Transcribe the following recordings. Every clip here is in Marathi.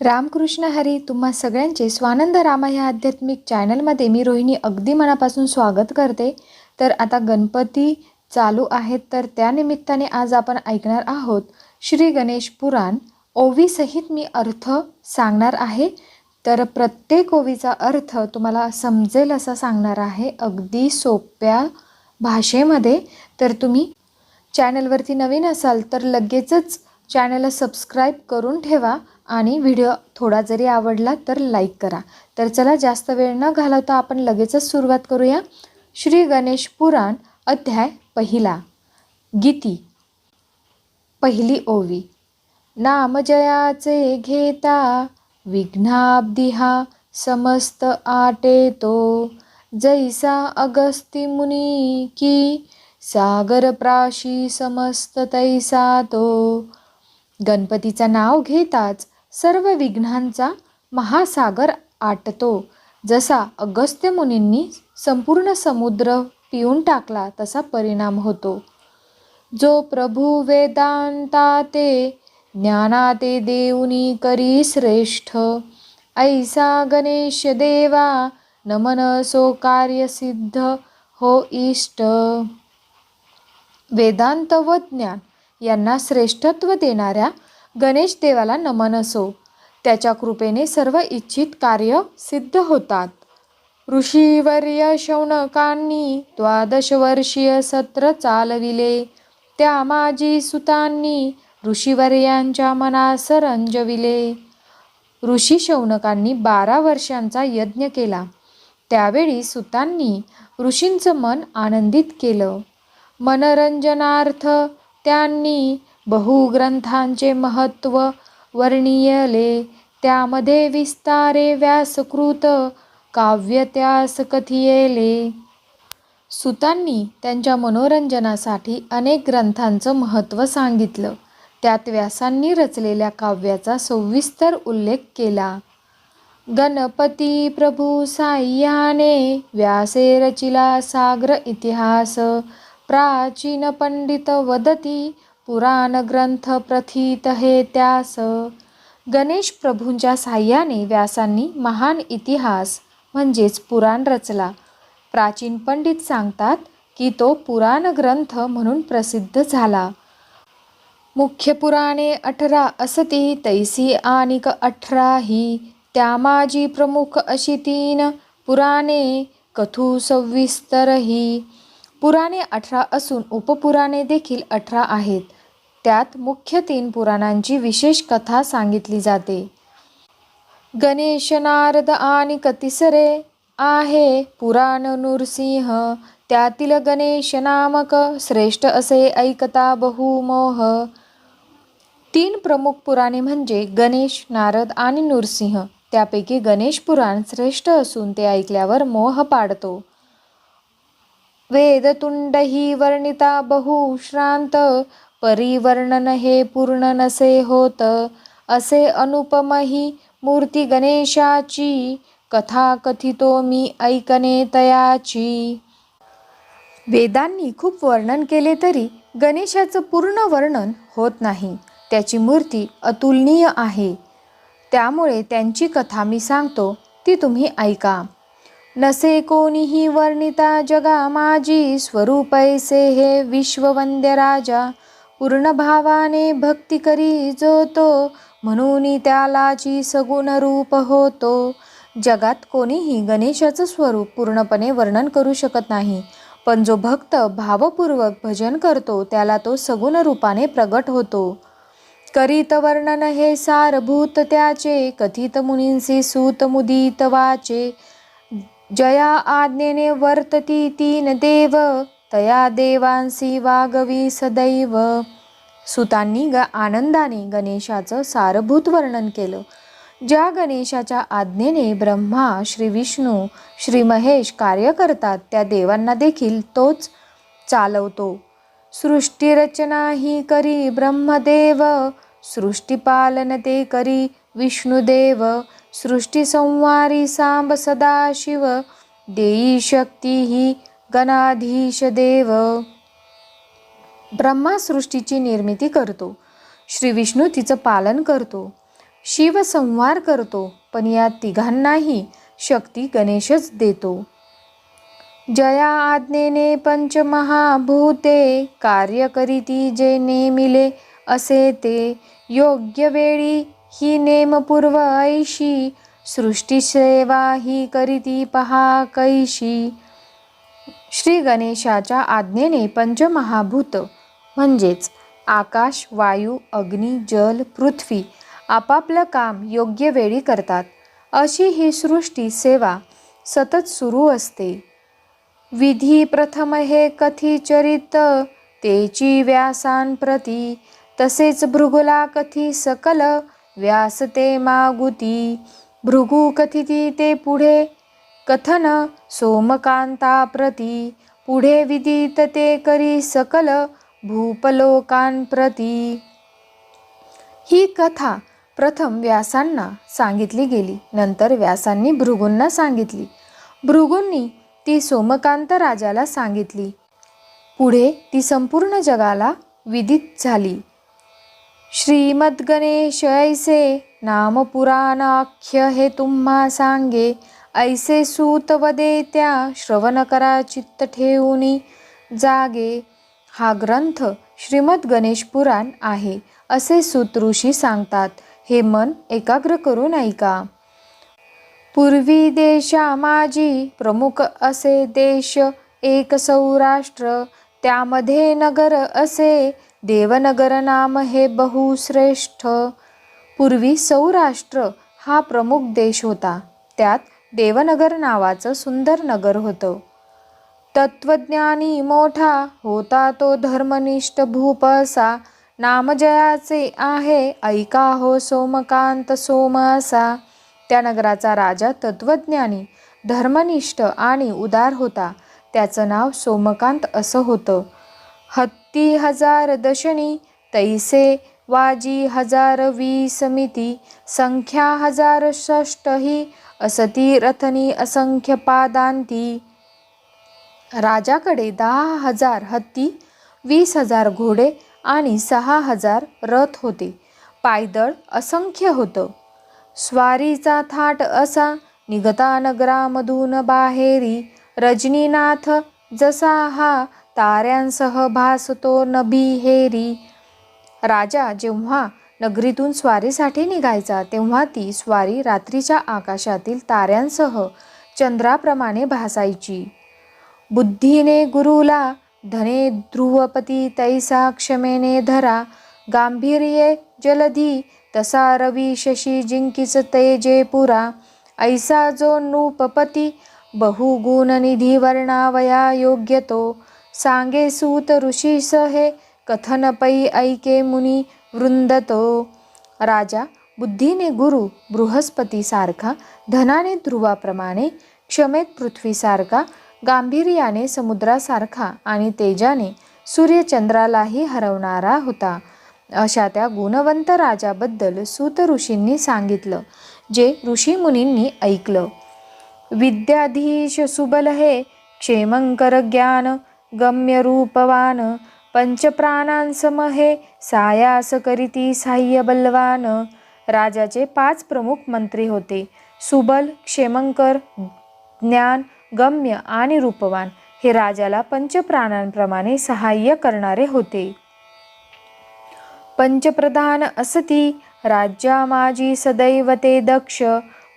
रामकृष्ण हरी तुम्हा सगळ्यांचे स्वानंद रामा ह्या आध्यात्मिक चॅनलमध्ये मी रोहिणी अगदी मनापासून स्वागत करते. तर आता गणपती चालू आहेत तर त्यानिमित्ताने आज आपण ऐकणार आहोत श्री गणेश पुराण. ओवीसहित मी अर्थ सांगणार आहे. तर प्रत्येक ओवीचा अर्थ तुम्हाला समजेल असा सांगणार आहे. अगदी सोप्या भाषेमध्ये. तर तुम्ही चॅनलवरती नवीन असाल तर लगेचच चॅनलला सबस्क्राईब करून ठेवा. आणि व्हिडिओ थोडा जरी आवडला तर लाईक करा. तर चला जास्त वेळ न घालवता आपण लगेचच सुरुवात करूया. श्री गणेश पुराण अध्याय पहिला. गीती. पहिली ओवी. नामजयाचे घेता विघ्नाब्दिहा समस्त आटेतो जैसा अगस्ती मुनी की सागर प्राशी समस्त तैसा तो. गणपतीचं नाव घेताच सर्व विघ्नांचा महासागर आटतो. जसा अगस्त्य मुनींनी संपूर्ण समुद्र पिऊन टाकला तसा परिणाम होतो. जो प्रभू वेदांता ते ज्ञानाते देऊनी करी श्रेष्ठ. ऐसा गणेश देवा नमन सो कार्यसिद्ध हो इष्ट. वेदांत व ज्ञान यांना श्रेष्ठत्व देणाऱ्या गणेश देवाला नमन असो. त्याच्या कृपेने सर्व इच्छित कार्य सिद्ध होतात. ऋषीवर्य शौनकांनी द्वादश वर्षीय सत्र चालविले. त्या माजी सुतांनी ऋषीवर्यांच्या मनास रंजविले. ऋषी शौनकांनी बारा वर्षांचा यज्ञ केला. त्यावेळी सुतांनी ऋषींचं मन आनंदित केलं. मनरंजनार्थ त्यांनी बहुग्रंथांचे महत्त्व वर्णियले. त्यामध्ये विस्तारे व्यासकृत काव्य त्यास कथियेले सुतांनी त्यांच्या मनोरंजनासाठी अनेक ग्रंथांचं महत्त्व सांगितलं. त्यात व्यासांनी रचलेल्या काव्याचा सविस्तर उल्लेख केला. गणपती प्रभू साह्याने व्यासे रचिला सागर इतिहास. प्राचीन पंडित वदती पुराण ग्रंथ प्रथित हे त्यास. गणेश प्रभूंच्या साह्याने व्यासांनी महान इतिहास म्हणजेच पुराण रचला. प्राचीन पंडित सांगतात की तो पुराण ग्रंथ म्हणून प्रसिद्ध झाला. मुख्य पुराणे अठरा असती तैसी आनिक अठरा ही त्यामाजी प्रमुख अशी तीन पुराणे कथू सविस्तर ही पुराणे अठरा असून उपपुराणे देखील अठरा आहेत. त्यात मुख्य तीन पुराणांची विशेष कथा सांगितली जाते. गणेश नारद आणि कतिसरे आहे पुराण नृसिंह. त्यातील गणेश नामक श्रेष्ठ असे ऐकता बहुमोह. तीन प्रमुख पुराणे म्हणजे गणेश नारद आणि नृसिंह. त्यापैकी गणेश पुराण श्रेष्ठ असून ते ऐकल्यावर मोह पाडतो. वेदतुंड ही वर्णिता बहुश्रांत परिवर्णन हे पूर्ण नसे होत. असे अनुपमही मूर्ती गणेशाची कथा कथितो मी ऐकणे तयाची. वेदांनी खूप वर्णन केले तरी गणेशाचं पूर्ण वर्णन होत नाही. त्याची मूर्ती अतुलनीय आहे. त्यामुळे त्यांची कथा मी सांगतो ती तुम्ही ऐका. नसे कोणीही वर्णिता जगा माझी स्वरूपैसे हे विश्ववंद्य राजा. पूर्ण भावाने भक्ती करी जो तो म्हणून त्यालाची सगुण रूप होतो. जगात कोणीही गणेशाचं स्वरूप पूर्णपणे वर्णन करू शकत नाही पण जो भक्त भावपूर्वक भजन करतो त्याला तो सगुण रूपाने प्रगट होतो. करीत वर्णन हे सारभूत त्याचे कथित मुनींसी सूत मुदित वाचे. जया आज्ञेने वर्तती तीन देव तया देवांसी वागवी सदैव. सुतांनी ग आनंदाने गणेशाचं सारभूत वर्णन केलं. ज्या गणेशाच्या आज्ञेने ब्रह्मा श्री विष्णू श्री महेश कार्य करतात त्या देवांना देखील तोच चालवतो. सृष्टीरचना ही करी ब्रह्मदेव सृष्टीपालन ते करी विष्णुदेव. सृष्टीसंवारी सांब सदाशिव देई शक्ती ही गणाधीश देव. ब्रह्मा सृष्टीची निर्मिती करतो श्री विष्णू तिचं पालन करतो शिवसंहार करतो पण या तिघांनाही शक्ती गणेशच देतो. जया आज्ञेने पंचमहाभूते कार्य करीती जे नेमिले असे ते योग्य वेळी ही नेमपूर्व ऐशी सृष्टीसेवा ही करीती पहा कैशी श्री गणेशाच्या आज्ञेने पंचमहाभूत म्हणजेच आकाश वायू अग्नी जल पृथ्वी आपापलं काम योग्य वेळी करतात अशी ही सृष्टी सेवा सतत सुरू असते. विधी प्रथम हे कथी चरित तेची व्यासांप्रती तसेच भृगुला कथी सकल व्यास ते मागुती भृगु कथिती ते पुढे. कथन सोमकांताप्रती पुढे विदित ते करी सकल भूपलोकांप्रती ही कथा प्रथम व्यासांना सांगितली गेली नंतर व्यासांनी भृगूंना सांगितली. भृगूंनी ती सोमकांत राजाला सांगितली. पुढे ती संपूर्ण जगाला विदित झाली. श्रीमद्गणेश ऐसे नामपुराणाख्य हे तुम्हा सांगे ऐसे सूतवदे त्या श्रवण करा चित्त ठेवूनी जागे. हा ग्रंथ श्रीमद गणेश पुराण आहे असे सूतऋषी सांगतात. हे मन एकाग्र करून ऐका. पूर्वी देशा माझी प्रमुख असे देश एक सौराष्ट्र त्यामध्ये नगर असे देवनगर नाम हे बहुश्रेष्ठ. पूर्वी सौराष्ट्र हा प्रमुख देश होता. त्यात देवनगर नावाचं सुंदर नगर होतं. तत्वज्ञानी मोठा होता तो धर्मनिष्ठ भूप असा नामजयाचे आहे ऐका हो सोमकांत सोम असा त्या नगराचा राजा तत्वज्ञानी धर्मनिष्ठ आणि उदार होता. त्याचं नाव सोमकांत असं होतं. हत्ती हजार दशणी तैसे वाजी हजार वीस संख्या हजार षष्टही असती रथनी असंख्य पादांती. राजाकडे दहा हजार हत्ती वीस हजार घोडे आणि सहा हजार रथ होते. पायदळ असंख्य होतं. स्वारीचा थाट असा निगता नगरामधून बाहेरी. रजनीनाथ जसा हा ताऱ्यांसह भासतो नभी हेरी. राजा जेव्हा नगरीतून स्वारीसाठी निघायचा तेव्हा ती स्वारी रात्रीच्या आकाशातील ताऱ्यांसह चंद्राप्रमाणे भासायची. बुद्धीने गुरुला धने ध्रुवपती तैसा क्षमेने धरा. गांभीर्ये जलधी तसा रवी शशी जिंकीच तेजे पुरा. ऐसा जो नूपपती बहुगुण निधी वर्णावया योग्य तो. सांगे सूत ऋषीस हे कथन पै ऐके मुनी वृंदतो राजा बुद्धीने गुरु बृहस्पतीसारखा धनाने ध्रुवाप्रमाणे क्षमेत पृथ्वीसारखा गांभीर्याने समुद्रासारखा आणि तेजाने सूर्यचंद्रालाही हरवणारा होता. अशा त्या गुणवंत राजाबद्दल सूत ऋषींनी सांगितलं जे ऋषीमुनींनी ऐकलं. विद्याधीश सुबल हे क्षेमंकर ज्ञान गम्य रूपवान पंचप्राणांसमहे सायास करीती साह्य बलवान। राजाचे पाच प्रमुख मंत्री होते। सुबल क्षेमंकर ज्ञान गम्य आणि रूपवान हे राजाला पंचप्राणांप्रमाणे सहाय्य करणारे होते. पंचप्रधान असती राज्या माझी सदैव ते दक्ष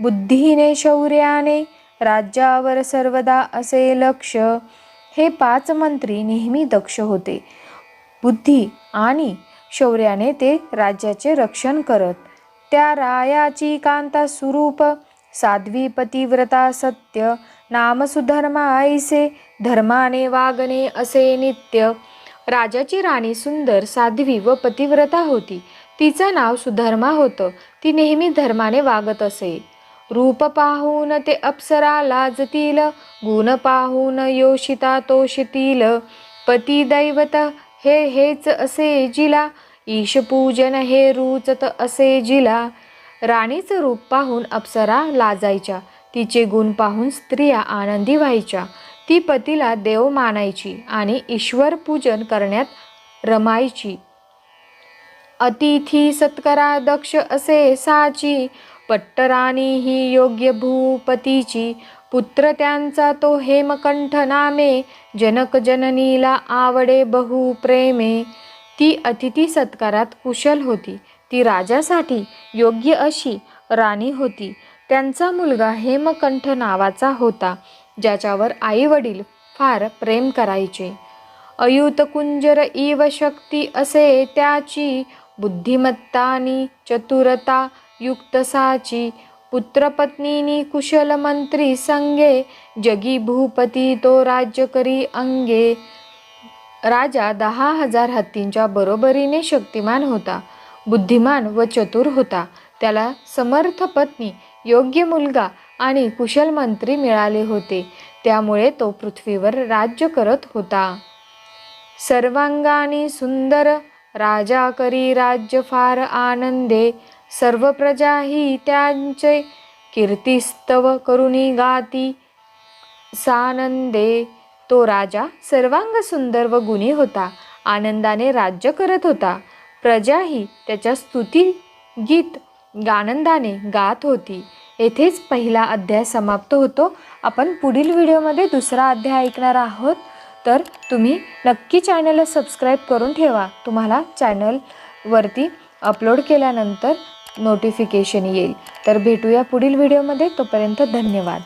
बुद्धीने शौर्याने राज्यावर सर्वदा असे लक्ष हे पाच मंत्री नेहमी दक्ष होते. बुद्धी आणि शौर्याने ते राज्याचे रक्षण करत त्या रायाची कांता स्वरूप साध्वी पतिव्रता सत्य नामसुधर्मा ऐसे धर्माने वागणे असे नित्य. राजाची राणी सुंदर साध्वी व पतिव्रता होती. तिचं नाव सुधर्मा होतं. ती नेहमी धर्माने वागत असे. रूप पाहून ते अप्सरा लाजतील. गुण पाहून योषिता तोषतील. पती दैवत हे हेच असे जिला. ईशपूजन हे रुचत असे जिला. राणीचं रूप पाहून अप्सरा लाजायच्या. तिचे गुण पाहून स्त्रिया आनंदी व्हायच्या. ती पतीला देव मानायची आणि ईश्वर पूजन करण्यात रमायची. अतिथी सत्करा दक्ष असे साची. पट्टराणी ही योग्य भूपतीची. पुत्र त्यांचा तो हेमकंठ नामे जनक जननीला आवडे बहु प्रेमे. ती अतिथी सत्कारात कुशल होती. ती राजासाठी योग्य अशी राणी होती. त्यांचा मुलगा हेमकंठ नावाचा होता ज्याच्यावर आई वडील फार प्रेम करायचे. अयुत कुंजर इव शक्ती असे त्याची बुद्धिमत्तानी चतुरता युक्त साची पुत्रपत्नीनी कुशल मंत्री संगे जगी भूपती तो राज्य करी अंगे. राजा दहा हजार हत्तींच्या बरोबरीने शक्तिमान होता बुद्धिमान व चतुर होता. त्याला समर्थ पत्नी योग्य मुलगा आणि कुशल मंत्री मिळाले होते. त्यामुळे तो पृथ्वीवर राज्य करत होता. सर्वांगाने सुंदर राजा करी राज्य फार आनंदे. सर्व प्रजा ही त्यांचे कीर्तिस्तव करुणी गाती. सानंदे तो राजा सर्वांग सुंदर व गुणी होता. आनंदाने राज्य करत होता. प्रजाही त्याच्या स्तुती गीत आनंदाने गात होती. येथेच पहिला अध्याय समाप्त होतो. आपण पुढील व्हिडिओमध्ये दुसरा अध्याय ऐकणार आहोत. तर तुम्ही नक्की चॅनलला सबस्क्राईब करून ठेवा. तुम्हाला चॅनलवरती अपलोड केल्यानंतर नोटिफिकेशन येईल. तर भेटूया पुढील व्हिडिओमध्ये तोपर्यंत धन्यवाद.